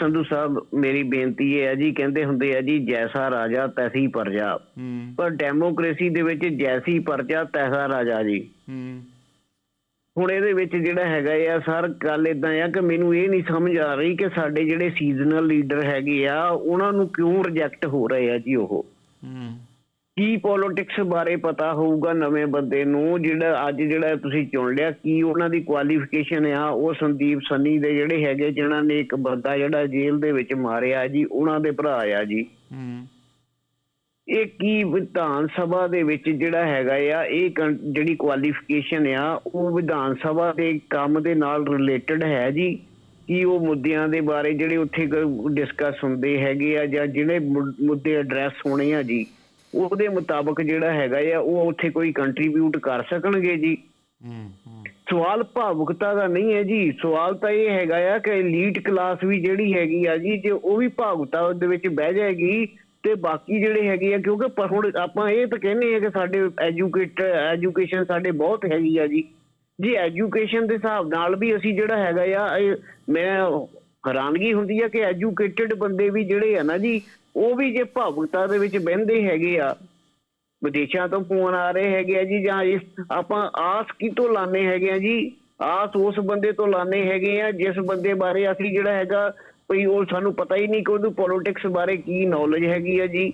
ਸੰਧੂ ਸਾਹਿਬ ਮੇਰੀ ਬੇਨਤੀ ਇਹ ਹੈ ਜੀ ਕਹਿੰਦੇ ਹੁੰਦੇ ਆ ਜੀ ਜੈਸਾ ਰਾਜਾ ਤੈਸੀ ਪ੍ਰਜਾ। ਪਰ ਡੈਮੋਕ੍ਰੇਸੀ ਦੇ ਵਿੱਚ ਜੈਸੀ ਪ੍ਰਜਾ ਤੈਸਾ ਰਾਜਾ ਜੀ। ਹੁਣ ਇਹਦੇ ਵਿੱਚ ਜਿਹੜਾ ਹੈਗਾ ਆ ਸਰ ਗੱਲ ਇਦਾਂ ਆ ਕਿ ਮੈਨੂੰ ਇਹ ਨਹੀਂ ਸਮਝ ਆ ਰਹੀ ਕਿ ਸਾਡੇ ਜਿਹੜੇ ਸੀਜ਼ਨਲ ਲੀਡਰ ਹੈਗੇ ਆ ਉਹਨਾਂ ਨੂੰ ਕਿਉਂ ਰਿਜੈਕਟ ਹੋ ਰਹੇ ਆ ਜੀ ਉਹ। ਹੂੰ। ਕੀ ਪੋਲਿਟਿਕਸ ਬਾਰੇ ਪਤਾ ਹੋਊਗਾ ਨਵੇਂ ਬੰਦੇ ਨੂੰ? ਜਿਹੜਾ ਅੱਜ ਜਿਹੜਾ ਤੁਸੀਂ ਚੁਣ ਲਿਆ ਕੀ ਉਹਨਾਂ ਦੀ ਕੁਆਲੀਫਿਕੇਸ਼ਨ ਆ? ਉਹ ਸੰਦੀਪ ਸੰਨੀ ਦੇ ਜਿਹੜੇ ਹੈਗੇ ਜਿਨ੍ਹਾਂ ਨੇ ਇੱਕ ਬੰਦਾ ਜਿਹੜਾ ਜੇਲ੍ਹ ਦੇ ਵਿੱਚ ਮਾਰਿਆ ਜੀ ਉਹਨਾਂ ਦੇ ਭਰਾ ਆ ਜੀ। ਹੂੰ। ਇਹ ਕੀ ਵਿਧਾਨ ਸਭਾ ਦੇ ਵਿੱਚ ਜਿਹੜਾ ਹੈਗਾ ਆ ਇਹ ਜਿਹੜੀ ਕੁਆਲੀਫਿਕੇਸ਼ਨ ਆ ਉਹ ਵਿਧਾਨ ਸਭਾ ਦੇ ਕੰਮ ਦੇ ਨਾਲ ਰਿਲੇਟਡ ਹੈ ਜੀ? ਕੀ ਉਹ ਮੁੱਦਿਆਂ ਦੇ ਬਾਰੇ ਜਿਹੜੇ ਉੱਥੇ ਡਿਸਕਸ ਹੁੰਦੇ ਹੈਗੇ ਆ ਜਾਂ ਜਿਹੜੇ ਮੁੱਦੇ ਐਡਰੈਸ ਹੋਣੇ ਆ ਜੀ? ਉਹਦੇ ਮੁਤਾਬਕ ਜਿਹੜਾ ਹੈਗਾ ਆ ਉਹ ਉੱਥੇ ਕੋਈ ਕੰਟਰੀਬਿਊਟ ਕਰ ਸਕਣਗੇ ਜੀ। ਸਵਾਲ ਭਾਵੁਕਤਾ ਦਾ ਨਹੀਂ ਹੈ ਜੀ। ਸਵਾਲ ਤਾਂ ਇਹ ਹੈਗਾ ਆ ਕਿ 엘ੀਟ ਕਲਾਸ ਵੀ ਜਿਹੜੀ ਹੈਗੀ ਆ ਜੀ ਜੇ ਉਹ ਵੀ ਭਾਵੁਕਤਾ ਦੇ ਵਿੱਚ ਬਹਿ ਜਾਏਗੀ ਤੇ ਬਾਕੀ ਜਿਹੜੇ ਹੈਗੇ ਆ ਕਿਉਂਕਿ ਪਰ ਹੁਣ ਆਪਾਂ ਇਹ ਤਾਂ ਕਹਿੰਦੇ ਆ ਕਿ ਸਾਡੇ ਐਜੂਕੇਟ ਐਜੂਕੇਸ਼ਨ ਸਾਡੇ ਬਹੁਤ ਹੈਗੀ ਆ ਜੀ। ਜੀ ਐਜੂਕੇਸ਼ਨ ਦੇ ਹਿਸਾਬ ਨਾਲ ਵੀ ਅਸੀਂ ਜਿਹੜਾ ਹੈਗਾ ਆ ਮੈਂ ਹੈਰਾਨਗੀ ਹੁੰਦੀ ਆ ਕਿ ਐਜੂਕੇਟਿਡ ਬੰਦੇ ਵੀ ਜਿਹੜੇ ਆ ਨਾ ਜੀ, ਉਹ ਵੀ ਜੇ ਭਾਵੁਕਤਾ ਦੇ ਵਿੱਚ ਬਹਿੰਦੇ ਹੈਗੇ ਆ, ਵਿਦੇਸ਼ਾਂ ਤੋਂ ਫੋਨ ਆ ਰਹੇ ਹੈਗੇ ਆ ਜੀ ਜਾਂ ਇਸ, ਆਪਾਂ ਆਸ ਕਿਤੋਂ ਲਾਣੇ ਹੈਗੇ ਆ ਜੀ, ਆਸ ਉਸ ਬੰਦੇ ਤੋਂ ਲਾਣੇ ਹੈਗੇ ਆ ਜਿਸ ਬੰਦੇ ਬਾਰੇ ਅਸੀਂ ਜਿਹੜਾ ਹੈਗਾ, ਭਈ ਉਹ ਸਾਨੂੰ ਪਤਾ ਹੀ ਨਹੀਂ ਕਿ ਉਹਨੂੰ ਪੋਲਿਟਿਕਸ ਬਾਰੇ ਕੀ ਨੌਲੇਜ ਹੈਗੀ ਆ ਜੀ।